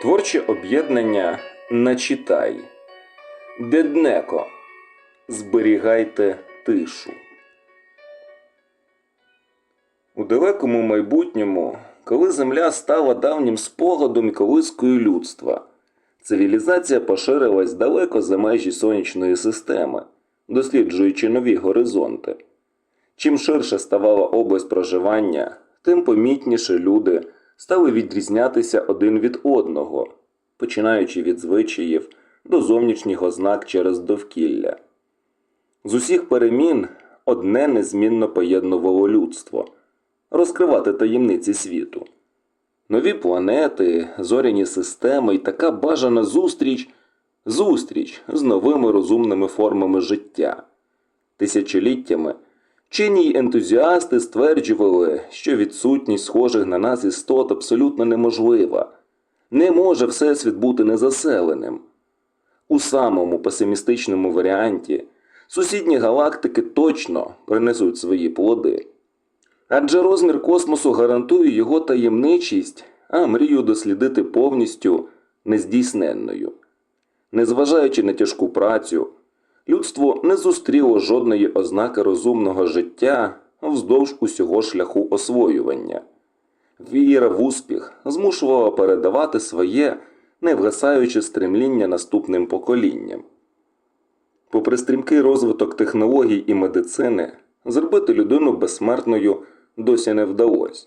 Творче об'єднання Начитай. Деднеко. Зберігайте тишу. У далекому майбутньому, коли Земля стала давнім спогадом і колискою людства, цивілізація поширилась далеко за межі сонячної системи, досліджуючи нові горизонти. Чим ширше ставала область проживання, тим помітніше люди стали відрізнятися один від одного, починаючи від звичаїв до зовнішніх ознак через довкілля. З усіх перемін одне незмінно поєднувало людство розкривати таємниці світу. Нові планети, зоряні системи і така бажана зустріч зустріч з новими розумними формами життя. Тисячоліттями чинні ентузіасти стверджували, що відсутність схожих на нас істот абсолютно неможлива. Не може Всесвіт бути незаселеним. У самому песимістичному варіанті сусідні галактики точно принесуть свої плоди. Адже розмір космосу гарантує його таємничість, а мрію дослідити повністю нездійсненною. Незважаючи на тяжку працю, людство не зустріло жодної ознаки розумного життя вздовж усього шляху освоювання. Віра в успіх змушувала передавати своє невгасаюче стремління наступним поколінням. Попри стрімкий розвиток технологій і медицини, зробити людину безсмертною досі не вдалося.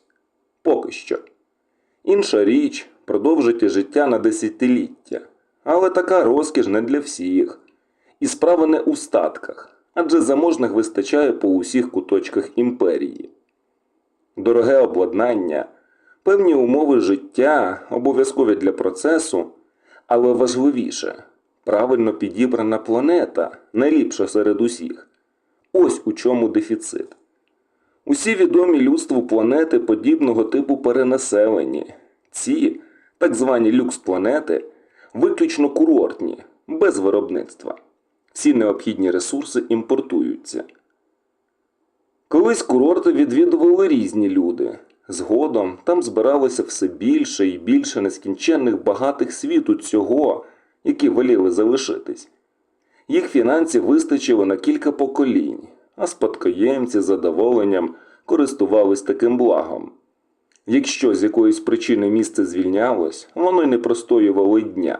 Поки що. Інша річ продовжити життя на десятиліття. Але така розкіш не для всіх. І справа не у статках, адже заможних вистачає по усіх куточках імперії. Дороге обладнання, певні умови життя, обов'язкові для процесу, але важливіше правильно підібрана планета, найліпша серед усіх. Ось у чому дефіцит. Усі відомі людству планети подібного типу перенаселені. Ці, так звані люкс-планети, виключно курортні, без виробництва. Всі необхідні ресурси імпортуються. Колись курорти відвідували різні люди. Згодом там збиралося все більше і більше нескінченних багатих світу цього, які воліли залишитись. Їх фінансів вистачило на кілька поколінь, а спадкоємці з задоволенням користувались таким благом. Якщо з якоїсь причини місце звільнялось, воно й не простоювало дня.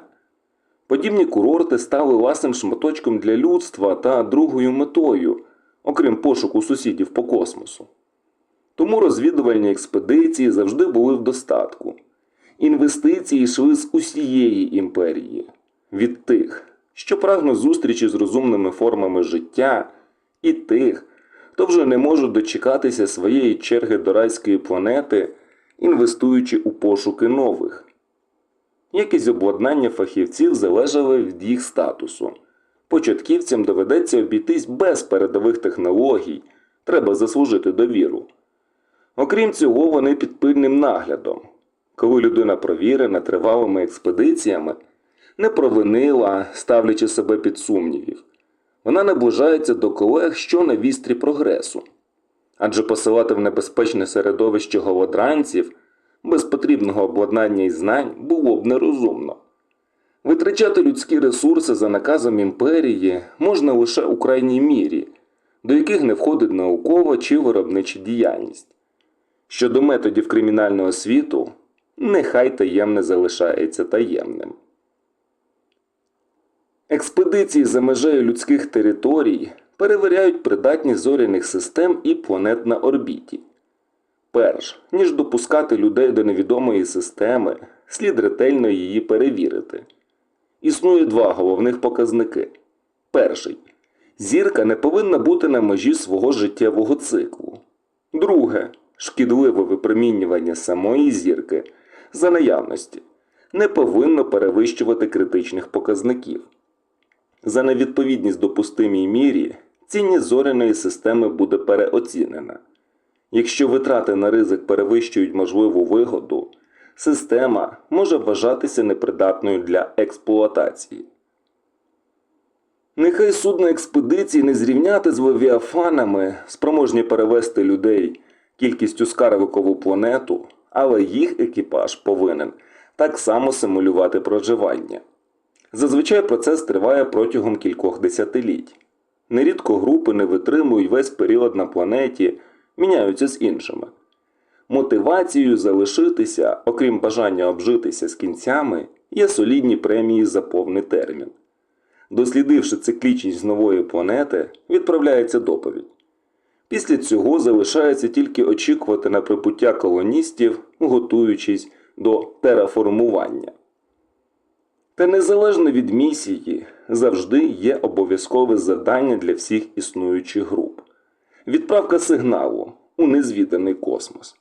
Подібні курорти стали власним шматочком для людства та другою метою, окрім пошуку сусідів по космосу. Тому розвідувальні експедиції завжди були в достатку. Інвестиції йшли з усієї імперії, від тих, що прагнуть зустрічі з розумними формами життя, і тих, хто вже не може дочекатися своєї черги до райської планети, інвестуючи у пошуки нових. Якість обладнання фахівців залежала від їх статусу. Початківцям доведеться обійтись без передових технологій, треба заслужити довіру. Окрім цього, вони під пильним наглядом. Коли людина провірена тривалими експедиціями, не провинила, ставлячи себе під сумнівів, вона наближається до колег, що на вістрі прогресу. Адже посилати в небезпечне середовище голодранців без потрібного обладнання і знань було б нерозумно. Витрачати людські ресурси за наказом імперії можна лише у крайній мірі, до яких не входить наукова чи виробнича діяльність. Щодо методів кримінального світу, нехай таємне залишається таємним. Експедиції за межею людських територій перевіряють придатність зоряних систем і планет на орбіті. Перш ніж допускати людей до невідомої системи, слід ретельно її перевірити. Існує два головних показники. Перший зірка не повинна бути на межі свого життєвого циклу. Друге шкідливе випромінювання самої зірки за наявності не повинно перевищувати критичних показників. За невідповідність допустимій мірі цінність зоряної системи буде переоцінена. Якщо витрати на ризик перевищують можливу вигоду, система може вважатися непридатною для експлуатації. Нехай судна експедиції не зрівняти з левіафанами, спроможні перевести людей кількістю скаровикову планету, але їх екіпаж повинен так само симулювати проживання. Зазвичай процес триває протягом кількох десятиліть. Нерідко групи не витримують весь період на планеті, міняються з іншими. Мотивацією залишитися, окрім бажання обжитися з кінцями, є солідні премії за повний термін. Дослідивши циклічність нової планети, відправляється доповідь. Після цього залишається тільки очікувати на прибуття колоністів, готуючись до тераформування. Та незалежно від місії, завжди є обов'язкове завдання для всіх існуючих груп відправка сигналу у незвіданий космос.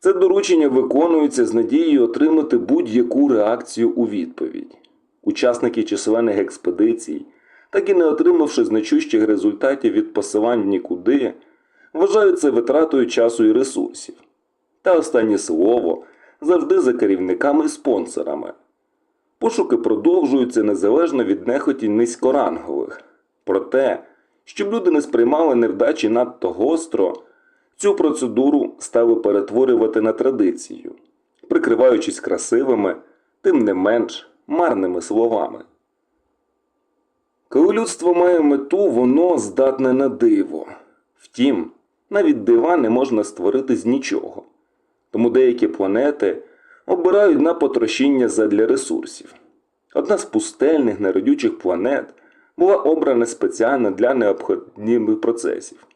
Це доручення виконується з надією отримати будь-яку реакцію у відповідь. Учасники численних експедицій, так і не отримавши значущих результатів від посилань нікуди, вважають це витратою часу і ресурсів. Та останнє слово завжди за керівниками і спонсорами. Пошуки продовжуються незалежно від нехоті низькорангових. Проте, щоб люди не сприймали невдачі надто гостро, цю процедуру стали перетворювати на традицію, прикриваючись красивими, тим не менш марними словами. Коли людство має мету, воно здатне на диво. Втім, навіть дива не можна створити з нічого. Тому деякі планети обирають на потрощіння задля ресурсів. Одна з пустельних неродючих планет була обрана спеціально для необхідних процесів.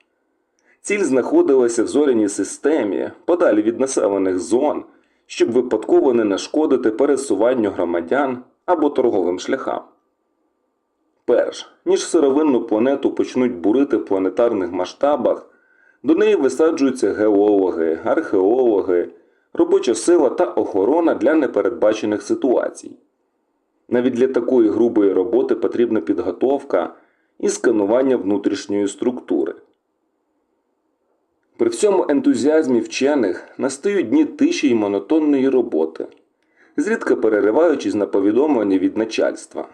Ціль знаходилася в зоряній системі, подалі від населених зон, щоб випадково не нашкодити пересуванню громадян або торговим шляхам. Перш ніж сировинну планету почнуть бурити в планетарних масштабах, до неї висаджуються геологи, археологи, робоча сила та охорона для непередбачених ситуацій. Навіть для такої грубої роботи потрібна підготовка і сканування внутрішньої структури. При всьому ентузіазмі вчених настають дні тиші й монотонної роботи, зрідка перериваючись на повідомлення від начальства.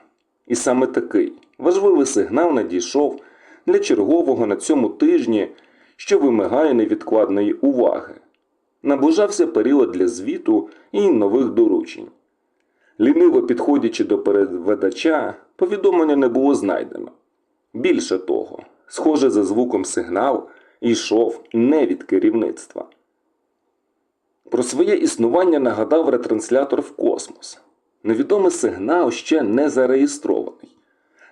І саме такий важливий сигнал надійшов для чергового на цьому тижні, що вимагає невідкладної уваги. Наближався період для звіту і нових доручень. Ліниво підходячи до переведача, повідомлення не було знайдено. Більше того, схоже за звуком сигнал йшов не від керівництва. Про своє існування нагадав ретранслятор в космос. Невідомий сигнал ще не зареєстрований,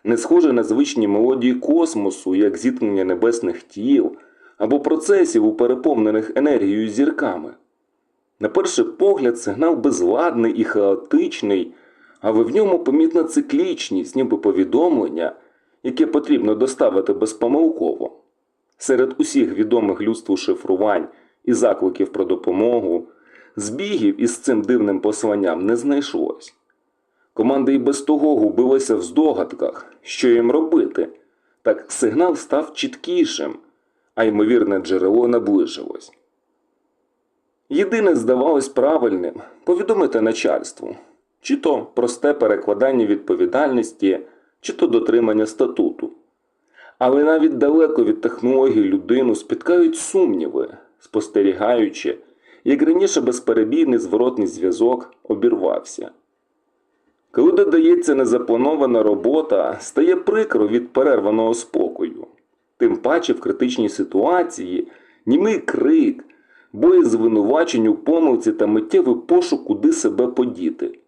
не схожий на звичні мелодії космосу, як зіткнення небесних тіл або процесів у переповнених енергією зірками. На перший погляд, сигнал безладний і хаотичний, але в ньому помітна циклічність, ніби повідомлення, яке потрібно доставити безпомилково. Серед усіх відомих людству шифрувань і закликів про допомогу, збігів із цим дивним посланням не знайшлось. Команда і без того губилася в здогадках, що їм робити, так сигнал став чіткішим, а ймовірне джерело наближилось. Єдине здавалось правильним повідомити начальству, чи то просте перекладання відповідальності, чи то дотримання статуту. Але навіть далеко від технологій людину спіткають сумніви, спостерігаючи, як раніше безперебійний зворотний зв'язок обірвався. Коли додається незапланована робота, стає прикро від перерваного спокою. Тим паче в критичній ситуації німий крик, боєзвинувачень у помилці та миттєвий пошук, куди себе подіти.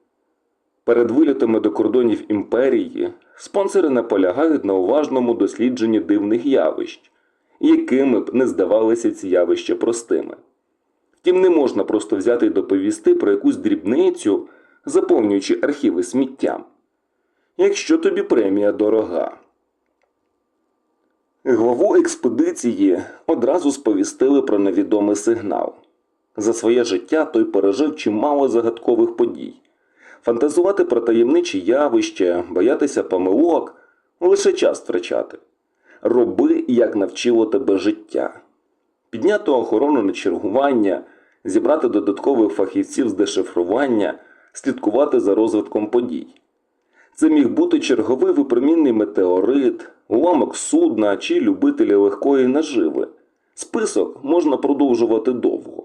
Перед вилітами до кордонів імперії спонсори наполягають на уважному дослідженні дивних явищ, якими б не здавалися ці явища простими. Втім, не можна просто взяти й доповісти про якусь дрібницю, заповнюючи архіви сміттям. Якщо тобі премія дорога. Главу експедиції одразу сповістили про невідомий сигнал. За своє життя той пережив чимало загадкових подій. Фантазувати про таємничі явища, боятися помилок лише час втрачати. Роби, як навчило тебе життя. Підняти охорону на чергування, зібрати додаткових фахівців з дешифрування, слідкувати за розвитком подій. Це міг бути черговий випромінний метеорит, уламок судна чи любителі легкої наживи. Список можна продовжувати довго.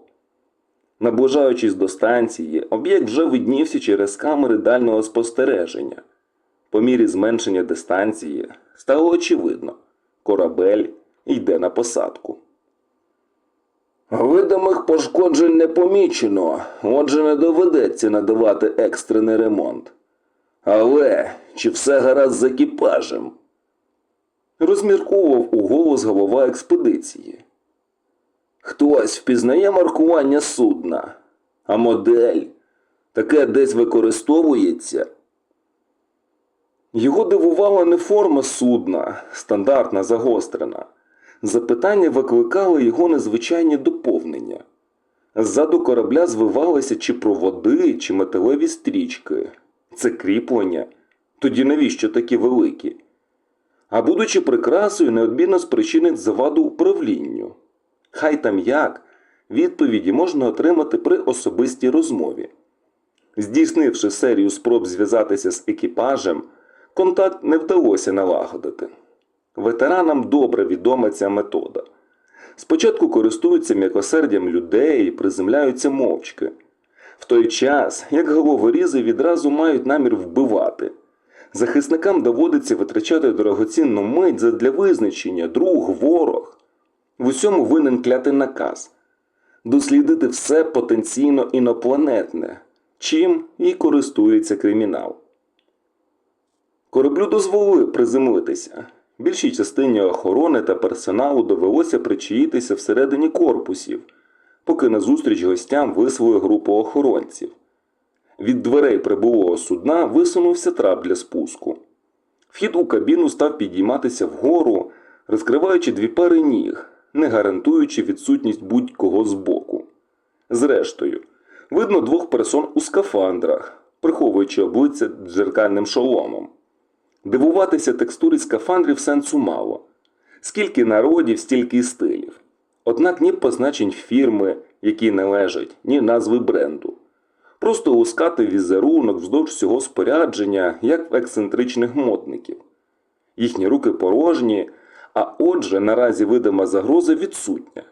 Наближаючись до станції, об'єкт вже виднівся через камери дальнього спостереження. По мірі зменшення дистанції стало очевидно, корабель йде на посадку. Видимих пошкоджень не помічено, отже не доведеться надавати екстрений ремонт. Але чи все гаразд з екіпажем? Розмірковував у голос голова експедиції. Хтось впізнає маркування судна, а модель таке десь використовується. Його дивувала не форма судна, стандартна загострена. Запитання викликали його незвичайні доповнення. Ззаду корабля звивалися чи проводи, чи металеві стрічки. Це кріплення. Тоді навіщо такі великі? А будучи прикрасою, неодмінно спричинить заваду управлінню. Хай там як, відповіді можна отримати при особистій розмові. Здійснивши серію спроб зв'язатися з екіпажем, контакт не вдалося налагодити. Ветеранам добре відома ця метода. Спочатку користуються м'якосердям людей приземляються мовчки. В той час, як головорізи відразу мають намір вбивати. Захисникам доводиться витрачати дорогоцінну мить задля визначення друг, ворог. В усьому винен клятий наказ дослідити все потенційно інопланетне, чим і користується кримінал. Кораблю дозволили приземлитися. Більшій частині охорони та персоналу довелося причаїтися всередині корпусів, поки назустріч гостям вислали групу охоронців. Від дверей прибулого судна висунувся трап для спуску. Вхід у кабіну став підійматися вгору, розкриваючи дві пари ніг, не гарантуючи відсутність будь-кого збоку. Зрештою, видно двох персон у скафандрах, приховуючи обличчя дзеркальним шоломом. Дивуватися текстурі скафандрів сенсу мало. Скільки народів, стільки й стилів. Однак ні позначень фірми, які належать, ні назви бренду. Просто лускати візерунок вздовж всього спорядження, як в ексцентричних модників. Їхні руки порожні, а отже, наразі видима загроза відсутня.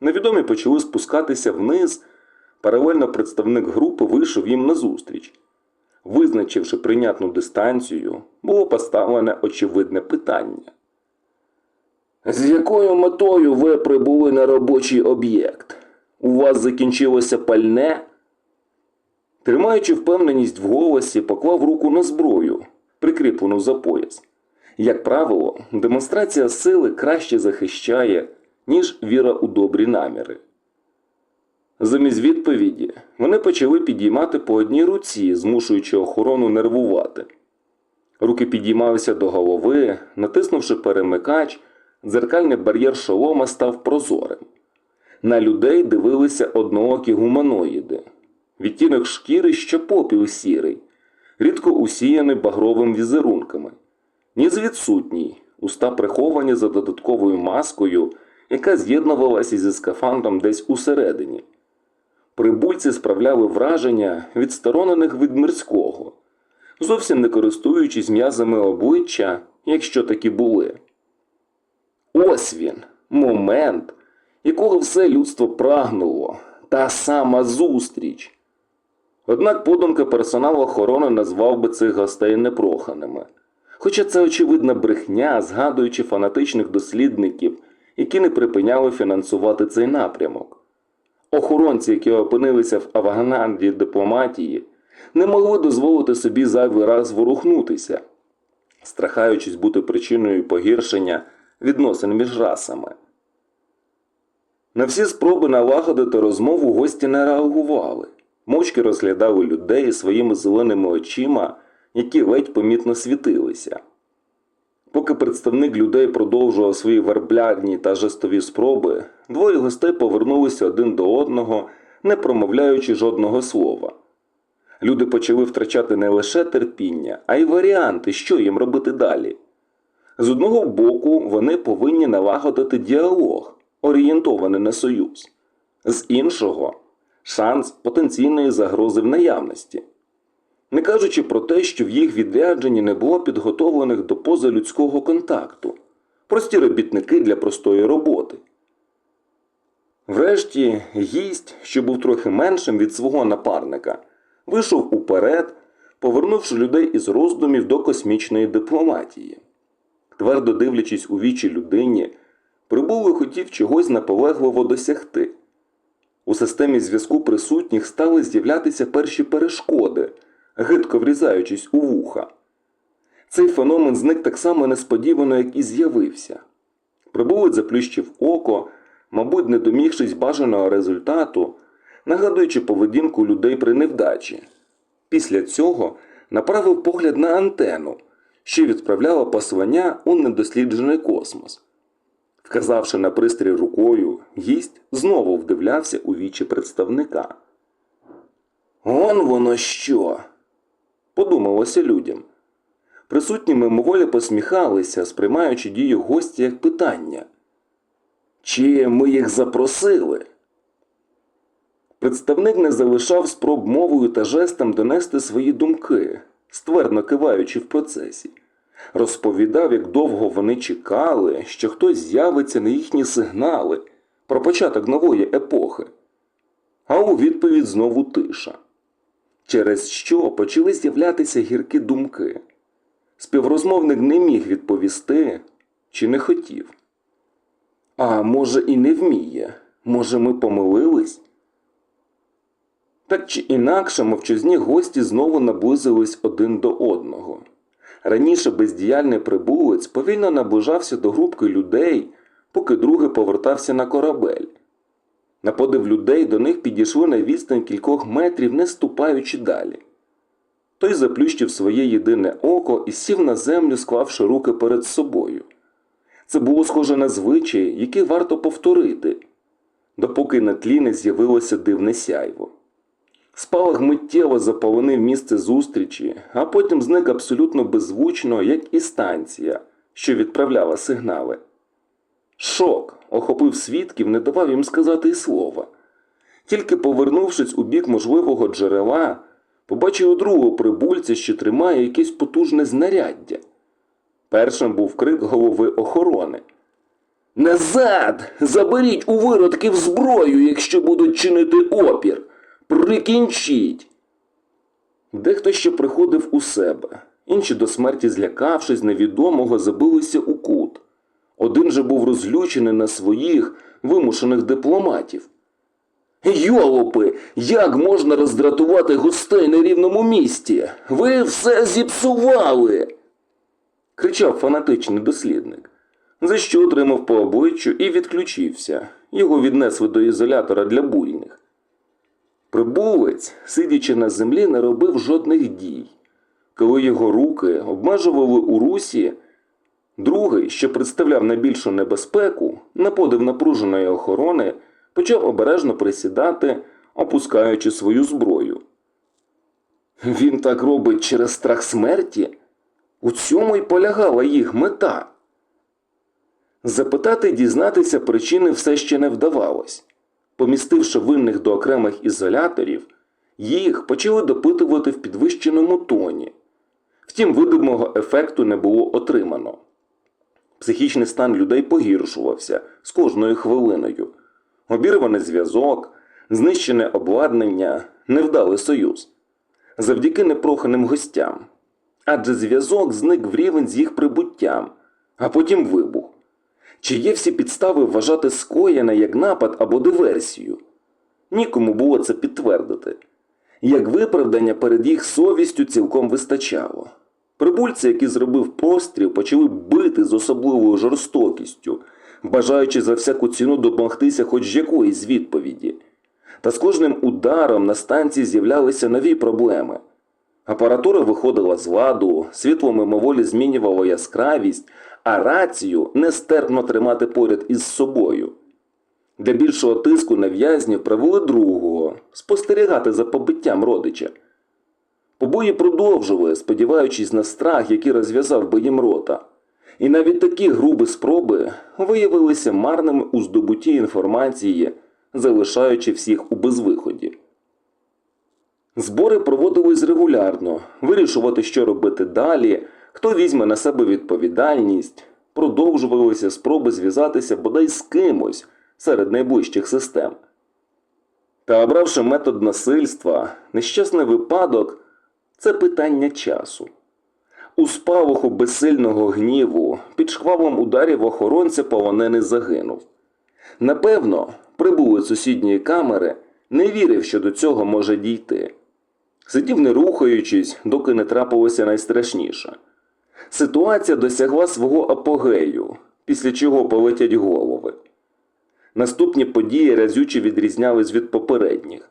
Невідомі почали спускатися вниз. Паралельно представник групи вийшов їм назустріч. Визначивши прийнятну дистанцію, було поставлене очевидне питання. З якою метою ви прибули на робочий об'єкт? У вас закінчилося пальне? Тримаючи впевненість в голосі, поклав руку на зброю, прикріплену за пояс. Як правило, демонстрація сили краще захищає, ніж віра у добрі наміри. Замість відповіді вони почали підіймати по одній руці, змушуючи охорону нервувати. Руки підіймалися до голови, натиснувши перемикач, дзеркальний бар'єр шолома став прозорим. На людей дивилися одноокі гуманоїди. Відтінок шкіри ще попіл сірий, рідко усіяний багровим візерунками. Ніс відсутній, уста приховані за додатковою маскою, яка з'єднувалася зі скафандром десь усередині. Прибульці справляли враження відсторонених від мирського, зовсім не користуючись м'язами обличчя, якщо такі були. Ось він, момент, якого все людство прагнуло, та сама зустріч. Однак подумки персонал охорони назвав би цих гостей непроханими. Хоча це очевидна брехня, згадуючи фанатичних дослідників, які не припиняли фінансувати цей напрямок. Охоронці, які опинилися в авангарді дипломатії, не могли дозволити собі зайвий раз ворухнутися, страхаючись бути причиною погіршення відносин між расами. На всі спроби налагодити розмову гості не реагували, мовчки розглядали людей своїми зеленими очима, які ледь помітно світилися. Поки представник людей продовжував свої верблядні та жестові спроби, двоє гостей повернулися один до одного, не промовляючи жодного слова. Люди почали втрачати не лише терпіння, а й варіанти, що їм робити далі. З одного боку, вони повинні налагодити діалог, орієнтований на союз, з іншого шанс потенційної загрози в наявності. Не кажучи про те, що в їх відрядженні не було підготовлених до позалюдського контакту, прості робітники для простої роботи. Врешті гість, що був трохи меншим від свого напарника, вийшов уперед, повернувши людей із роздумів до космічної дипломатії. Твердо дивлячись у вічі людині, прибулий хотів чогось наполегливо досягти. У системі зв'язку присутніх стали з'являтися перші перешкоди, гидко врізаючись у вуха. Цей феномен зник так само несподівано, як і з'явився. Прибулець заплющив око, мабуть, не домігшись бажаного результату, нагадуючи поведінку людей при невдачі. Після цього направив погляд на антену, що відправляла послання у недосліджений космос. Вказавши на пристрій рукою, гість знову вдивлявся у вічі представника. Он воно що? подумалося людям. Присутні мимоволі посміхалися, сприймаючи дію гостя як питання. Чи ми їх запросили? Представник не залишав спроб мовою та жестом донести свої думки, ствердно киваючи в процесі. Розповідав, як довго вони чекали, що хтось з'явиться на їхні сигнали про початок нової епохи. А у відповідь знову тиша, через що почали з'являтися гіркі думки. Співрозмовник не міг відповісти чи не хотів. А може, і не вміє. Може, ми помилились? Так чи інакше мовчазні гості знову наблизились один до одного. Раніше бездіяльний прибулець повільно наближався до групки людей, поки другий повертався на корабель. На подив людей до них підійшли на відстань кількох метрів, не ступаючи далі. Той заплющив своє єдине око і сів на землю, склавши руки перед собою. Це було схоже на звичай, який варто повторити, допоки на тлі не з'явилося дивне сяйво. Спалах миттєво заполонив місце зустрічі, а потім зник абсолютно беззвучно, як і станція, що відправляла сигнали. Шок охопив свідків, не давав їм сказати й слова. Тільки повернувшись у бік можливого джерела, побачив у другого прибульця, що тримає якесь потужне знаряддя. Першим був крик голови охорони. Назад! Заберіть у виродків зброю, якщо будуть чинити опір. Прикінчіть. Дехто ще приходив у себе, інші до смерті злякавшись невідомого, забилися у кут. Один же був розлючений на своїх вимушених дипломатів. Йолопи, як можна роздратувати гостей на рівному місті? Ви все зіпсували. кричав фанатичний дослідник, за що отримав по обличчю і відключився. Його віднесли до ізолятора для буйних. Прибулець, сидячи на землі, не робив жодних дій. Коли його руки обмежували у русі, другий, що представляв найбільшу небезпеку, на подив напруженої охорони, почав обережно присідати, опускаючи свою зброю. Він так робить через страх смерті? У цьому й полягала їх мета. Запитати дізнатися причини все ще не вдавалось. Помістивши винних до окремих ізоляторів, їх почали допитувати в підвищеному тоні. Втім, видимого ефекту не було отримано. Психічний стан людей погіршувався з кожною хвилиною. Обірваний зв'язок, знищене обладнання, невдалий союз. Завдяки непроханим гостям. Адже зв'язок зник в рівень з їх прибуттям, а потім вибух. Чи є всі підстави вважати скоєне як напад або диверсію? Нікому було це підтвердити. Як виправдання перед їх совістю цілком вистачало. Прибульці, які зробив постріл, почали бити з особливою жорстокістю, бажаючи за всяку ціну домогтися хоч якоїсь відповіді. Та з кожним ударом на станції з'являлися нові проблеми. Апаратура виходила з ладу, світло мимоволі змінювало яскравість, а рацію нестерпно тримати поряд із собою. Для більшого тиску на в'язнів привели другого спостерігати за побиттям родича. Побої продовжували, сподіваючись на страх, який розв'язав би їм рота. І навіть такі грубі спроби виявилися марними у здобутті інформації, залишаючи всіх у безвиході. Збори проводились регулярно, вирішувати, що робити далі, хто візьме на себе відповідальність, продовжувалися спроби зв'язатися бодай з кимось, серед найближчих систем. Та обравши метод насильства, нещасний випадок це питання часу. У спалаху безсильного гніву під шквалом ударів охоронця полонений загинув. Напевно, прибули сусідньої камери, не вірив, що до цього може дійти. Сидів не рухаючись, доки не трапилося найстрашніше. Ситуація досягла свого апогею, після чого полетять голови. Наступні події разюче відрізнялись від попередніх.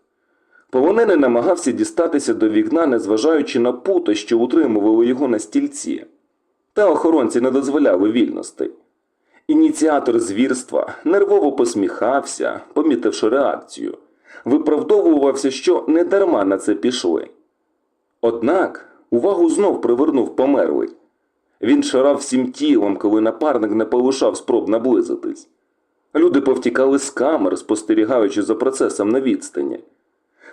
Полонений намагався дістатися до вікна, незважаючи на пута, що утримували його на стільці. Та охоронці не дозволяли вільностей. Ініціатор звірства нервово посміхався, помітивши реакцію, виправдовувався, що не дарма на це пішли. Однак увагу знов привернув померлий. Він шарав всім тілом, коли напарник не полишав спроб наблизитись. Люди повтікали з камер, спостерігаючи за процесом на відстані.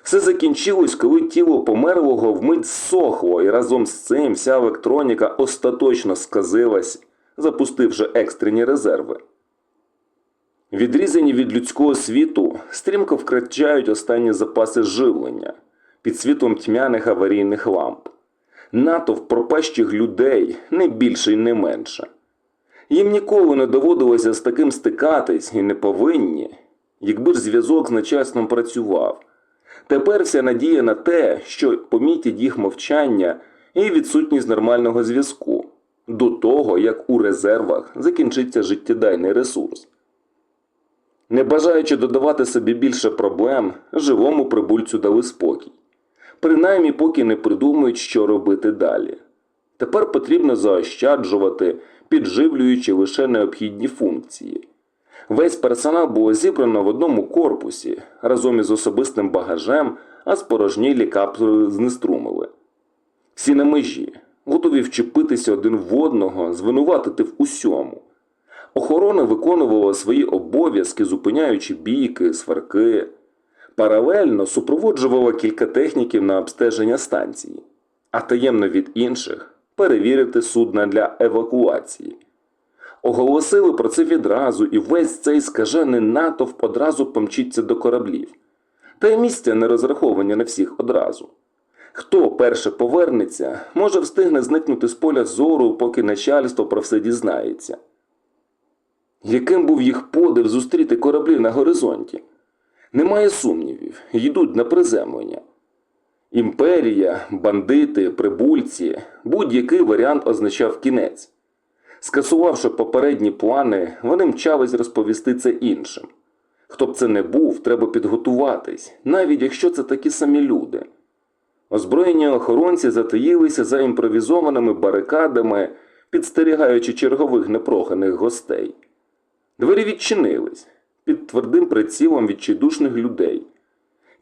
Все закінчилось, коли тіло померлого вмить зсохло, і разом з цим вся електроніка остаточно сказилась, запустивши екстрені резерви. Відрізані від людського світу, стрімко вкрачають останні запаси живлення під світлом тьмяних аварійних ламп. Натовп пропащих людей не більше й не менше. Їм ніколи не доводилося з таким стикатись і не повинні, якби ж зв'язок з начальством працював. Тепер вся надія на те, що помітять їх мовчання і відсутність нормального зв'язку до того, як у резервах закінчиться життєдайний ресурс. Не бажаючи додавати собі більше проблем, живому прибульцю дали спокій. Принаймні, поки не придумають, що робити далі. Тепер потрібно заощаджувати, підживлюючи лише необхідні функції. Весь персонал було зібрано в одному корпусі разом із особистим багажем, а спорожнілі капсули знеструмили. Всі на межі, готові вчепитися один в одного, звинуватити в усьому. Охорона виконувала свої обов'язки, зупиняючи бійки, сварки. Паралельно супроводжувала кілька техніків на обстеження станції, а таємно від інших перевірити судна для евакуації. Оголосили про це відразу, і весь цей скажений натовп одразу помчиться до кораблів. Та й місця не розраховані на всіх одразу. Хто перше повернеться, може встигне зникнути з поля зору, поки начальство про все дізнається. Яким був їх подив зустріти кораблі на горизонті? Немає сумнівів, йдуть на приземлення. Імперія, бандити, прибульці, будь-який варіант означав кінець. Скасувавши попередні плани, вони мчались розповісти це іншим. Хто б це не був, треба підготуватись, навіть якщо це такі самі люди. Озброєні охоронці затаїлися за імпровізованими барикадами, підстерігаючи чергових непроханих гостей. Двері відчинились під твердим прицілом відчайдушних людей.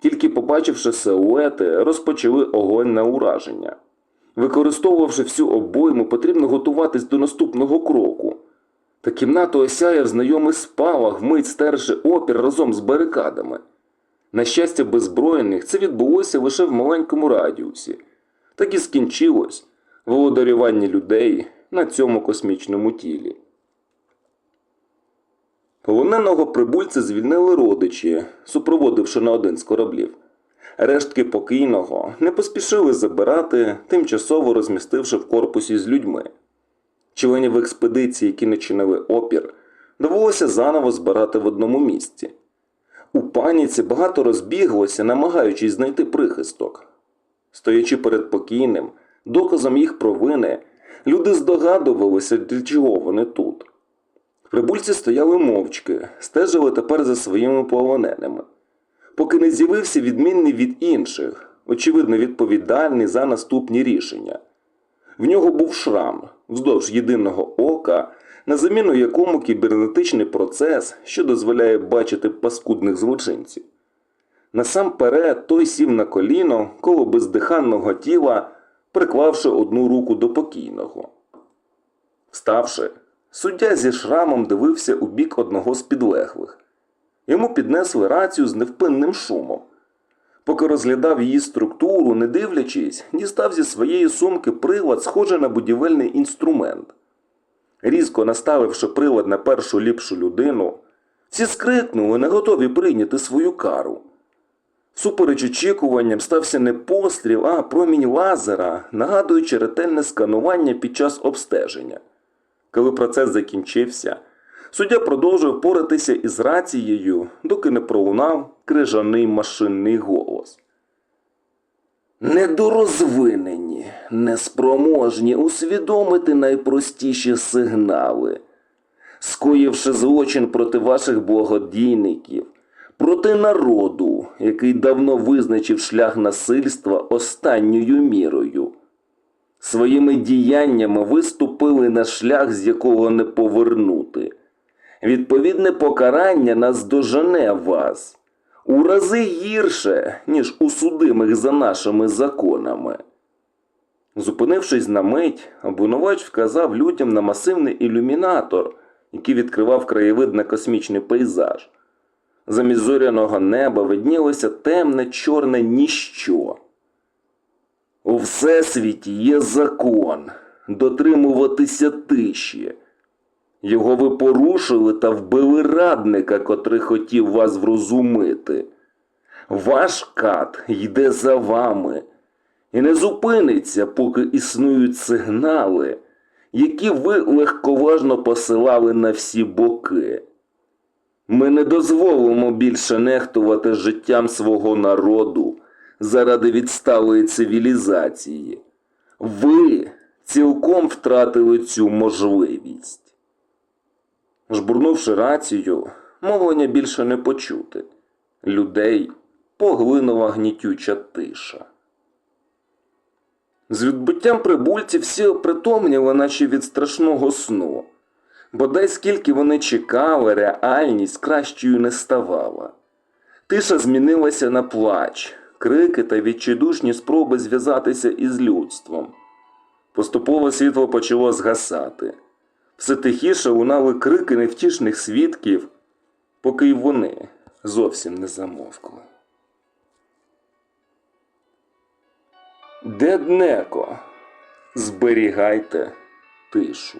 Тільки побачивши силуети, розпочали огонь на ураження. Використовувавши всю обойму, потрібно готуватись до наступного кроку. Та кімнату осяяв знайомий спалах, вмить стерши опір разом з барикадами. На щастя, беззброєних це відбулося лише в маленькому радіусі. Так і скінчилось володарювання людей на цьому космічному тілі. Полоненого прибульця звільнили родичі, супроводивши на один з кораблів. Рештки покійного не поспішили забирати, тимчасово розмістивши в корпусі з людьми. Членів експедиції, які не чинили опір, довелося заново збирати в одному місці. У паніці багато розбіглося, намагаючись знайти прихисток. Стоячи перед покійним, доказом їх провини, люди здогадувалися, для чого вони тут. Прибульці стояли мовчки, стежили тепер за своїми полоненими. Поки не з'явився відмінний від інших, очевидно відповідальний за наступні рішення. В нього був шрам вздовж єдиного ока, на заміну якому кібернетичний процес, що дозволяє бачити паскудних злочинців. Насамперед той сів на коліно коло бездиханного тіла, приклавши одну руку до покійного. Вставши, суддя зі шрамом дивився у бік одного з підлеглих. Йому піднесли рацію з невпинним шумом. Поки розглядав її структуру, не дивлячись, дістав зі своєї сумки прилад, схожий на будівельний інструмент. Різко наставивши прилад на першу ліпшу людину, Ці скрикнули, не готові прийняти свою кару. Супереч очікуванням стався не постріл, а промінь лазера, нагадуючи ретельне сканування під час обстеження. Коли процес закінчився, суддя продовжив поратися із рацією, доки не пролунав крижаний машинний голос. Недорозвинені, неспроможні усвідомити найпростіші сигнали, скоївши злочин проти ваших благодійників, проти народу, який давно визначив шлях насильства останньою мірою. Своїми діяннями ви ступили на шлях, з якого не повернути. Відповідне покарання наздожене вас у рази гірше, ніж у судимих за нашими законами. Зупинившись на мить, обвинувач вказав людям на масивний ілюмінатор, який відкривав краєвид на космічний пейзаж. Замість зоряного неба виднілося темне чорне ніщо. У всесвіті є закон дотримуватися тиші. Його ви порушили та вбили радника, котрий хотів вас врозумити. Ваш кат йде за вами і не зупиниться, поки існують сигнали, які ви легковажно посилали на всі боки. Ми не дозволимо більше нехтувати життям свого народу заради відсталої цивілізації. Ви цілком втратили цю можливість. Жбурнувши рацію, мовлення більше не почути. Людей поглинула гнітюча тиша. З відбуттям прибульців всі опритомніли, наче від страшного сну. Бодай скільки вони чекали, реальність кращою не ставала. Тиша змінилася на плач, крики та відчайдушні спроби зв'язатися із людством. Поступово світло почало згасати. Все тихіше лунали крики невтішних свідків, поки й вони зовсім не замовкли. Деднеко, зберігайте тишу.